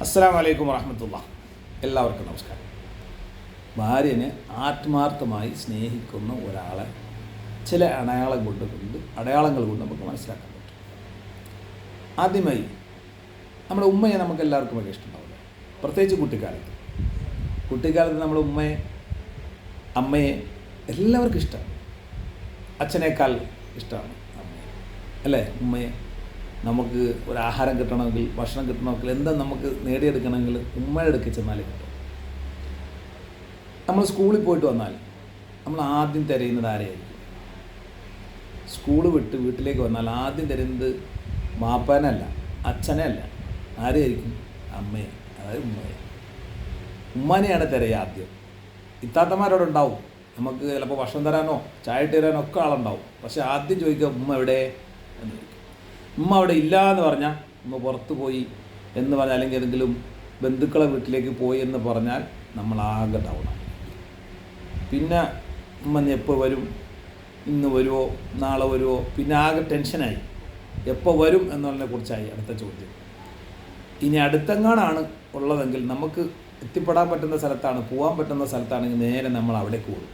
അസ്സാം വലൈക്കും വറഹമത്തുള്ള എല്ലാവർക്കും നമസ്കാരം. ഭാര്യനെ ആത്മാർത്ഥമായി സ്നേഹിക്കുന്ന ഒരാളെ ചില അടയാളം കൊണ്ട് കൊണ്ട് അടയാളങ്ങൾ കൊണ്ട് നമുക്ക് മനസ്സിലാക്കാൻ പറ്റും. ആദ്യമായി നമ്മുടെ ഉമ്മയെ നമുക്ക് എല്ലാവർക്കും ഒക്കെ ഇഷ്ടമുണ്ടാവില്ല പ്രത്യേകിച്ച് കുട്ടിക്കാലത്ത്. കുട്ടിക്കാലത്ത് നമ്മുടെ ഉമ്മയെ അമ്മയെ എല്ലാവർക്കും ഇഷ്ടമാണ്. അച്ഛനേക്കാൾ ഇഷ്ടമാണ് അമ്മയെ. അല്ലേ? ഉമ്മയെ. നമുക്ക് ഒരു ആഹാരം കിട്ടണമെങ്കിൽ ഭക്ഷണം കിട്ടണമെങ്കിൽ എന്താ നമുക്ക് നേടിയെടുക്കണമെങ്കിൽ ഉമ്മയുടെ അടുക്ക് ചെന്നാലേ കിട്ടും. നമ്മൾ സ്കൂളിൽ പോയിട്ട് വന്നാൽ നമ്മൾ ആദ്യം തിരയുന്നത് ആരെയായിരിക്കും? സ്കൂൾ വിട്ട് വീട്ടിലേക്ക് വന്നാൽ ആദ്യം തിരയുന്നത് മാപ്പനല്ല അച്ഛനെ അല്ല ആരെയായിരിക്കും? അമ്മയെ അതായത് ഉമ്മയെ ഉമ്മാനെയാണ് തിരയുക ആദ്യം. ഇത്താത്തമാരോടുണ്ടാവും നമുക്ക് ചിലപ്പോൾ ഭക്ഷണം തരാനോ ചായ ഇട്ട് തരാനോ ഒക്കെ ആളുണ്ടാവും. പക്ഷേ ആദ്യം ചോദിക്കുക ഉമ്മ എവിടെ? എന്ന് ഉമ്മ അവിടെ ഇല്ല എന്ന് പറഞ്ഞാൽ ഉമ്മ പുറത്ത് പോയി എന്ന് പറഞ്ഞാൽ അല്ലെങ്കിൽ ഏതെങ്കിലും ബന്ധുക്കളെ വീട്ടിലേക്ക് പോയി എന്ന് പറഞ്ഞാൽ നമ്മൾ ആകെ ഡൗണാണ് പിന്നെ ഉമ്മ എപ്പോൾ വരും? ഇന്ന് വരുമോ നാളെ വരുമോ പിന്നെ ആകെ ടെൻഷനായി എപ്പോൾ വരും എന്നുള്ളതിനെ കുറിച്ചായി അടുത്ത ചോദ്യം. ഇനി അടുത്തെങ്ങാനാണ് ഉള്ളതെങ്കിൽ നമുക്ക് എത്തിപ്പെടാൻ പറ്റുന്ന സ്ഥലത്താണ് പോകാൻ പറ്റുന്ന സ്ഥലത്താണെങ്കിൽ നേരെ നമ്മൾ അവിടേക്ക് പോകും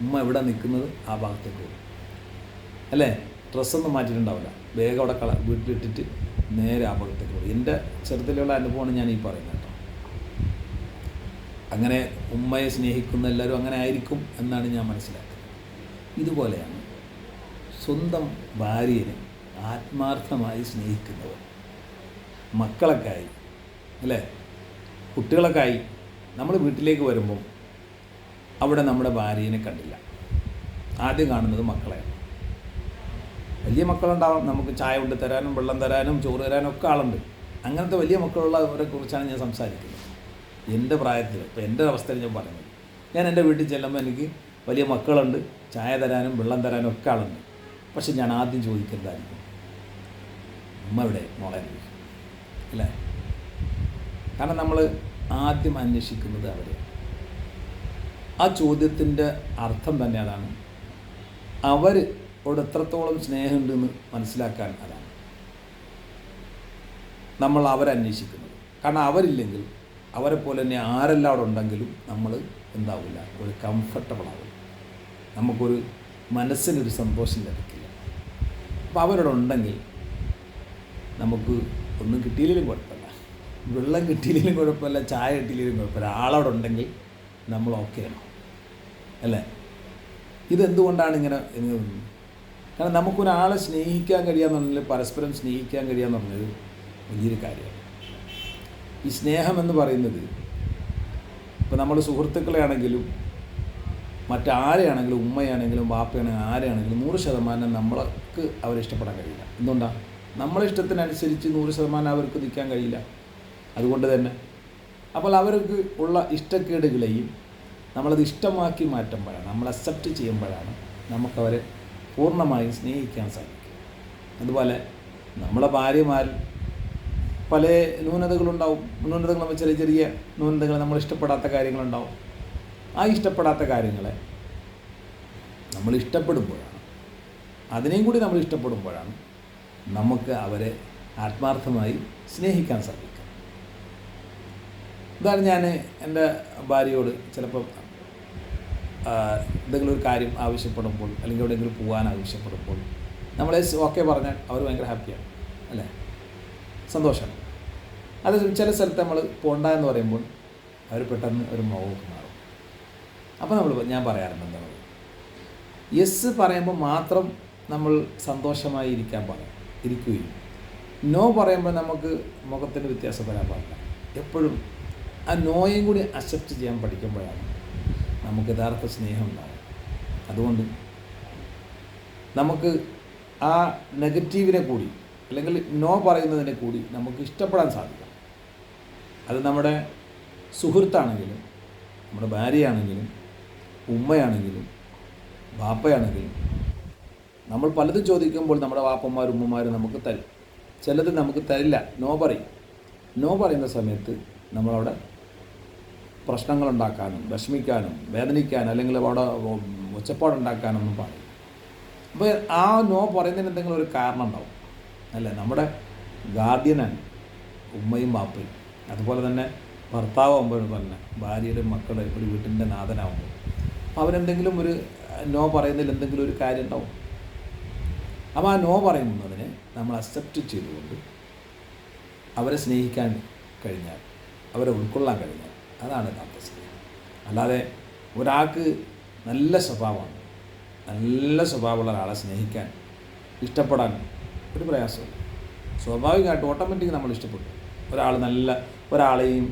ഉമ്മ എവിടെ നിൽക്കുന്നത്? ആ ഭാഗത്തേക്ക് പോകും അല്ലേ? ഡ്രസ്സൊന്നും മാറ്റിയിട്ടുണ്ടാവില്ല. വേഗം അവിടെ കള വീട്ടിലിട്ടിട്ട് നേരെ അപകടത്തേക്ക് പോകും എന്റെ ചെറുതിലുള്ള അനുഭവമാണ് ഞാൻ ഈ പറയുന്നത് കേട്ടോ. അങ്ങനെ ഉമ്മയെ സ്നേഹിക്കുന്ന എല്ലാവരും അങ്ങനെ ആയിരിക്കും എന്നാണ് ഞാൻ മനസ്സിലാക്കുന്നത്. ഇതുപോലെയാണ് സ്വന്തം ഭാര്യനെ ആത്മാർത്ഥമായി സ്നേഹിക്കുന്നവർ. മക്കളൊക്കെ ആയി അല്ലേ? കുട്ടികളൊക്കെ ആയി. നമ്മൾ വീട്ടിലേക്ക് വരുമ്പം അവിടെ നമ്മുടെ ഭാര്യനെ കണ്ടില്ല. ആദ്യം കാണുന്നത് മക്കളെയാണ്. വലിയ മക്കളുണ്ടാവും. നമുക്ക് ചായ കൊണ്ട് തരാനും വെള്ളം തരാനും ചോറ് തരാനും ഒക്കെ ആളുണ്ട്. അങ്ങനത്തെ വലിയ മക്കളുള്ളവരെ കുറിച്ചാണ് ഞാൻ സംസാരിക്കുന്നത്. എന്റെ പ്രായത്തിൽ ഇപ്പോൾ എന്റെ അവസ്ഥയിൽ ഞാൻ പറയുന്നത്. ഞാൻ എന്റെ വീട്ടിൽ ചെല്ലുമ്പോൾ എനിക്ക് വലിയ മക്കളുണ്ട്. ചായ തരാനും വെള്ളം തരാനും ഒക്കെ ആളുണ്ട്. പക്ഷെ ഞാൻ ആദ്യം ചോദിക്കുന്നതായിരിക്കും ഉമ്മ ഇവിടെ മോളെ അല്ലേ? കാരണം നമ്മൾ ആദ്യം അന്വേഷിക്കുന്നത് അവരെ. ആ ചോദ്യത്തിന്റെ അർത്ഥം തന്നെ അതാണ്. അവർ അവിടെ എത്രത്തോളം സ്നേഹമുണ്ടെന്ന് മനസ്സിലാക്കാൻ അതാണ് നമ്മൾ അവരന്വേഷിക്കുന്നത്. കാരണം അവരില്ലെങ്കിൽ അവരെ പോലെ തന്നെ ആരെല്ലാം അവിടെ ഉണ്ടെങ്കിലും നമ്മൾ എന്താവില്ല ഒരു കംഫർട്ടബിൾ ആവും. നമുക്കൊരു മനസ്സിനൊരു സന്തോഷം ലഭിക്കില്ല. അപ്പോൾ അവരോട് ഉണ്ടെങ്കിൽ നമുക്ക് ഒന്നും കിട്ടിയില്ലെങ്കിലും കുഴപ്പമില്ല. വെള്ളം കിട്ടിയില്ലെങ്കിലും കുഴപ്പമില്ല ചായ കിട്ടിയില്ലെങ്കിലും കുഴപ്പമില്ല. ആളവിടെ ഉണ്ടെങ്കിൽ നമ്മൾ ഓക്കെയാണ് അല്ലേ? ഇതെന്തുകൊണ്ടാണ് ഇങ്ങനെ? കാരണം നമുക്കൊരാളെ സ്നേഹിക്കാൻ കഴിയാന്നുണ്ടെങ്കിൽ പരസ്പരം സ്നേഹിക്കാൻ കഴിയാന്ന് പറഞ്ഞത് വലിയൊരു കാര്യമാണ്. ഈ സ്നേഹം എന്ന് പറയുന്നത് ഇപ്പം നമ്മൾ സുഹൃത്തുക്കളെ ആണെങ്കിലും മറ്റാരെയാണെങ്കിലും ഉമ്മയാണെങ്കിലും വാപ്പയാണെങ്കിലും ആരെയാണെങ്കിലും നൂറ് ശതമാനം നമ്മൾക്ക് അവരെ ഇഷ്ടപ്പെടാൻ കഴിയില്ല. എന്തുകൊണ്ടാണ് നമ്മളെ ഇഷ്ടത്തിനനുസരിച്ച് നൂറ് ശതമാനം അവർക്ക് നിൽക്കാൻ കഴിയില്ല. അതുകൊണ്ട് തന്നെ അപ്പോൾ അവർക്ക് ഉള്ള ഇഷ്ടക്കേടുകളെയും നമ്മളത് ഇഷ്ടമാക്കി മാറ്റുമ്പോഴാണ് നമ്മൾ അക്സെപ്റ്റ് ചെയ്യുമ്പോഴാണ് നമുക്കവരെ പൂർണമായും സ്നേഹിക്കാൻ സാധിക്കും. അതുപോലെ നമ്മളെ ഭാര്യമാരിൽ പല ന്യൂനതകളുണ്ടാവും. ന്യൂനതകൾ നമ്മൾ ചെറിയ ചെറിയ ന്യൂനതകൾ നമ്മൾ ഇഷ്ടപ്പെടാത്ത കാര്യങ്ങളുണ്ടാവും. ആ ഇഷ്ടപ്പെടാത്ത കാര്യങ്ങളെ നമ്മൾ ഇഷ്ടപ്പെടുമ്പോഴാണ്. അതിനെയും കൂടി നമ്മൾ ഇഷ്ടപ്പെടുമ്പോഴാണ് നമുക്ക് അവരെ ആത്മാർത്ഥമായി സ്നേഹിക്കാൻ സാധിക്കുക. ഇതാണ് ഞാൻ എന്റെ ഭാര്യയോട് ചിലപ്പോൾ എന്തെങ്കിലും ഒരു കാര്യം ആവശ്യപ്പെടുമ്പോൾ അല്ലെങ്കിൽ എവിടെയെങ്കിലും പോകാൻ ആവശ്യപ്പെടുമ്പോൾ നമ്മൾ ഓക്കെ പറഞ്ഞാൽ അവർ ഭയങ്കര ഹാപ്പിയാണ് അല്ലേ? സന്തോഷമാണ് അത് ചില സ്ഥലത്ത് നമ്മൾ പോണ്ട എന്ന് പറയുമ്പോൾ അവർ പെട്ടെന്ന് ഒരു മുഖമൊക്കെ മാറും. അപ്പോൾ നമ്മൾ ഞാൻ പറയാറുണ്ട് എന്താണ് യെസ് പറയുമ്പോൾ മാത്രം നമ്മൾ സന്തോഷമായി ഇരിക്കാൻ പാടില്ല ഇരിക്കുകയും നോ പറയുമ്പോൾ നമുക്ക് മുഖത്തിന് വ്യത്യാസം വരാൻ പാടില്ല. എപ്പോഴും ആ നോയും കൂടി അക്സെപ്റ്റ് ചെയ്യാൻ പഠിക്കുമ്പോഴാണ് നമുക്ക് യഥാർത്ഥ സ്നേഹം ഉണ്ടാകും അതുകൊണ്ട് നമുക്ക് ആ നെഗറ്റീവിനെ കൂടി അല്ലെങ്കിൽ നോ പറയുന്നതിനെ കൂടി നമുക്ക് ഇഷ്ടപ്പെടാൻ സാധിക്കും. അത് നമ്മുടെ സുഹൃത്താണെങ്കിലും നമ്മുടെ ഭാര്യയാണെങ്കിലും ഉമ്മയാണെങ്കിലും ബാപ്പയാണെങ്കിലും നമ്മൾ പലതും ചോദിക്കുമ്പോൾ നമ്മുടെ വാപ്പന്മാർ ഉമ്മമാർ നമുക്ക് തരും. ചിലത് നമുക്ക് തരില്ല. നോ പറയും. നോ പറയുന്ന സമയത്ത് നമ്മളവിടെ പ്രശ്നങ്ങളുണ്ടാക്കാനും വിഷമിക്കാനും വേദനിക്കാനും അല്ലെങ്കിൽ അവിടെ ഒച്ചപ്പാടുണ്ടാക്കാനൊന്നും പറയും അപ്പോൾ ആ നോ പറയുന്നതിന് എന്തെങ്കിലും ഒരു കാരണം ഉണ്ടാവും. അല്ലേ? നമ്മുടെ ഗാർഡിയനാണ് ഉമ്മയും ബാപ്പയും അതുപോലെ തന്നെ ഭർത്താവുമ്പോൾ തന്നെ ഭാര്യയുടെ മക്കൾ ഒരു വീട്ടിന്റെ നാഥനാവുമ്പോൾ അപ്പോൾ അവരെന്തെങ്കിലും ഒരു നോ പറയുന്നതിൽ എന്തെങ്കിലും ഒരു കാര്യം ഉണ്ടാവും. അപ്പോൾ ആ നോ പറയുന്നതിനെ നമ്മൾ അക്സെപ്റ്റ് ചെയ്തുകൊണ്ട് അവരെ സ്നേഹിക്കാൻ കഴിഞ്ഞാൽ അവരെ ഉൾക്കൊള്ളാൻ കഴിഞ്ഞാൽ അതാണ് യഥാർത്ഥ അല്ലാതെ ഒരാൾക്ക് നല്ല സ്വഭാവമാണ്. നല്ല സ്വഭാവമുള്ള ഒരാളെ സ്നേഹിക്കാൻ ഇഷ്ടപ്പെടാൻ ഒരു പ്രയാസമില്ല സ്വാഭാവികമായിട്ട് ഓട്ടോമാറ്റിക് നമ്മൾ ഇഷ്ടപ്പെട്ടു. ഒരാൾ നല്ല ഒരാളെയും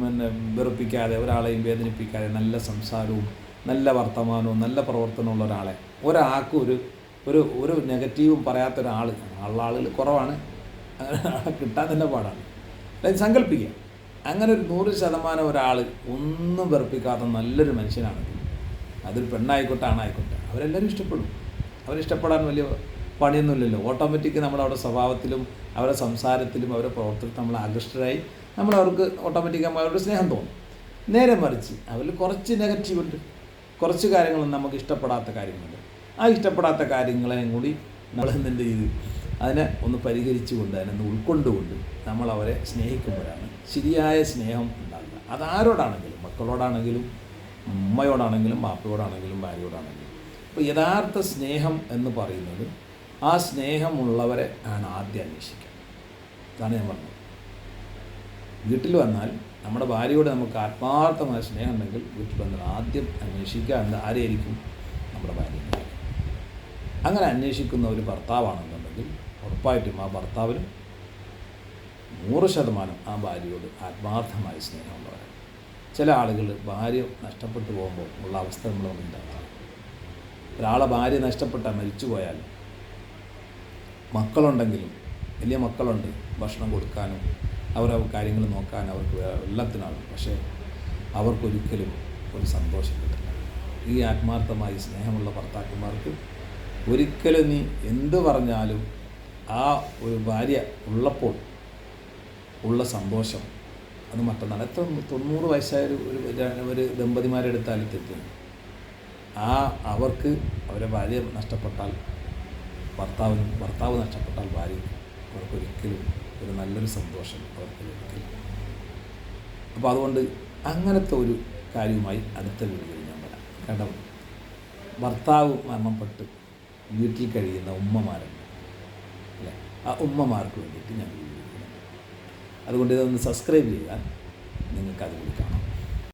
പിന്നെ വെറുപ്പിക്കാതെ ഒരാളെയും വേദനിപ്പിക്കാതെ നല്ല സംസാരവും നല്ല വർത്തമാനവും നല്ല പ്രവർത്തനമുള്ള ഒരാളെ ഒരാൾക്കും ഒരു ഒരു ഒരു നെഗറ്റീവും പറയാത്ത ഒരാൾ ആളുകൾ കുറവാണ്. കിട്ടാൻ തന്നെ പാടാണ്. അതായത് സങ്കല്പിക്കുക. അങ്ങനെ ഒരു നൂറ് ശതമാനം ഒരാൾ ഒന്നും വെറുപ്പിക്കാത്ത നല്ലൊരു മനുഷ്യനാണ്. അതൊരു പെണ്ണായിക്കോട്ടെ ആണായിക്കോട്ടെ. അവരെല്ലാവരും ഇഷ്ടപ്പെടും. അവരിഷ്ടപ്പെടാൻ വലിയ പണിയൊന്നുമില്ലല്ലോ. ഓട്ടോമാറ്റിക് നമ്മളവിടെ സ്വഭാവത്തിലും അവരുടെ സംസാരത്തിലും അവരുടെ പ്രവർത്തനത്തിൽ നമ്മൾ ആകൃഷ്ടരായി നമ്മൾ അവർക്ക് ഓട്ടോമാറ്റിക്കായി അവരുടെ സ്നേഹം തോന്നും. നേരെ മറിച്ച് അവരിൽ കുറച്ച് നെഗറ്റീവ് ഉണ്ട്. കുറച്ച് കാര്യങ്ങൾ നമുക്ക് ഇഷ്ടപ്പെടാത്ത കാര്യങ്ങളുണ്ട്. ആ ഇഷ്ടപ്പെടാത്ത കാര്യങ്ങളെയും കൂടി നമ്മൾ എന്തെങ്കിലും ചെയ്ത് അതിനെ ഒന്ന് പരിഹരിച്ചുകൊണ്ട് അതിനൊന്ന് ഉൾക്കൊണ്ടുകൊണ്ട് നമ്മൾ അവരെ സ്നേഹിക്കുമ്പോഴാണ് ശരിയായ സ്നേഹം ഉണ്ടാകുക. അതാരോടാണെങ്കിലും മക്കളോടാണെങ്കിലും ഉമ്മയോടാണെങ്കിലും ബാപ്പയോടാണെങ്കിലും ഭാര്യയോടാണെങ്കിലും. അപ്പോൾ യഥാർത്ഥ സ്നേഹം എന്ന് പറയുന്നത് ആ സ്നേഹമുള്ളവരെ ആണ് ആദ്യം അന്വേഷിക്കുക. അതാണ് ഞാൻ പറഞ്ഞത്. വീട്ടിൽ വന്നാൽ നമ്മുടെ ഭാര്യയോട് നമുക്ക് ആത്മാർത്ഥമായ സ്നേഹം ഉണ്ടെങ്കിൽ വീട്ടിൽ വന്നാൽ ആദ്യം അന്വേഷിക്കുക എന്ന് ആരെയായിരിക്കും? നമ്മുടെ ഭാര്യ അങ്ങനെ അന്വേഷിക്കുന്ന ഒരു ഭർത്താവാണെന്നുണ്ടെങ്കിൽ ഉറപ്പായിട്ടും ആ ഭർത്താവിനും നൂറ് ശതമാനം ആ ഭാര്യയോട് ആത്മാർത്ഥമായ സ്നേഹമുള്ളവരാണ് ചില ആളുകൾ ഭാര്യ നഷ്ടപ്പെട്ടു പോകുമ്പോൾ ഉള്ള അവസ്ഥ നമ്മൾ ഉണ്ടാകാം. ഒരാളെ ഭാര്യ നഷ്ടപ്പെട്ടാൽ മരിച്ചു പോയാൽ മക്കളുണ്ടെങ്കിലും വലിയ മക്കളുണ്ട് ഭക്ഷണം കൊടുക്കാനും അവരെ കാര്യങ്ങൾ നോക്കാൻ അവർക്ക് എല്ലാത്തിനാണ് പക്ഷേ അവർക്കൊരിക്കലും ഒരു സന്തോഷം കിട്ടില്ല ഈ ആത്മാർത്ഥമായി സ്നേഹമുള്ള ഭർത്താക്കന്മാർക്ക് ഒരിക്കലും നീ എന്ത് പറഞ്ഞാലും ആ ഒരു ഭാര്യ ഉള്ളപ്പോൾ ഉള്ള സന്തോഷം. അത് മറ്റൊന്നാണ്. എത്ര തൊണ്ണൂറ് വയസ്സായ ഒരു ഒരു ദമ്പതിമാരെടുത്താലും തെറ്റില്ല ആ അവർക്ക് അവരെ ഭാര്യ നഷ്ടപ്പെട്ടാൽ ഭർത്താവിനും ഭർത്താവ് നഷ്ടപ്പെട്ടാൽ ഭാര്യ അവർക്കൊരിക്കലും ഒരു നല്ലൊരു സന്തോഷം അവർക്ക് ലഭിക്കില്ല. അപ്പോൾ അതുകൊണ്ട് അങ്ങനത്തെ ഒരു കാര്യവുമായി അടുത്ത വീടുകളിൽ ഞാൻ വരാം. കാരണം ഭർത്താവ് മരണപ്പെട്ട് വീട്ടിൽ കഴിയുന്ന ഉമ്മമാരുണ്ട് ആ ഉമ്മമാർക്ക് വേണ്ടിയിട്ട് ഞാൻ അതുകൊണ്ട് ഇതൊന്ന് സബ്സ്ക്രൈബ് ചെയ്താൽ നിങ്ങൾക്ക് അത് കൂടി കാണാം